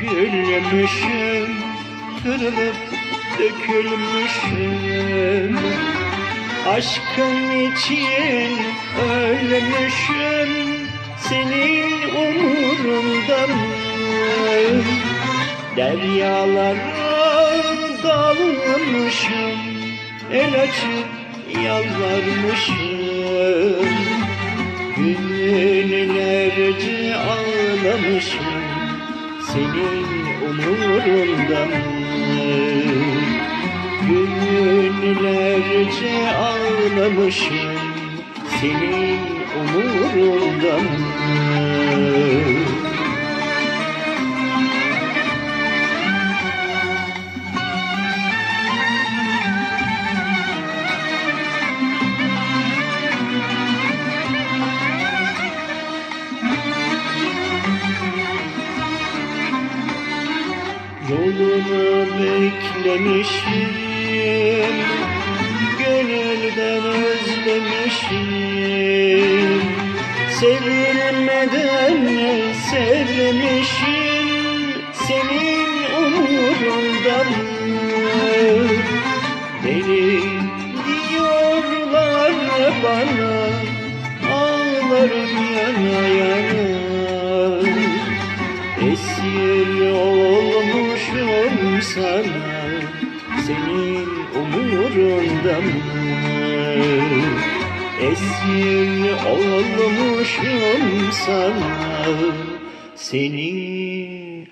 Gülmüşüm, kırılıp dökülmüşüm. Aşkın için ölmüşüm Senin umurunda mı? Deryalara dalmışım El açıp yalvarmışım. Günlerce ağlamışım. Senin umurunda mı? Günlerce ağlamışım Senin umurunda mı? Yolunu beklemişim Gönülden özlemişim Sevilmeden sevmişim Senin umurunda mı? Deli diyorlar bana Ağlarım yana olmuşum sana Senin umurunda mı? Esir olmuşum sana Senin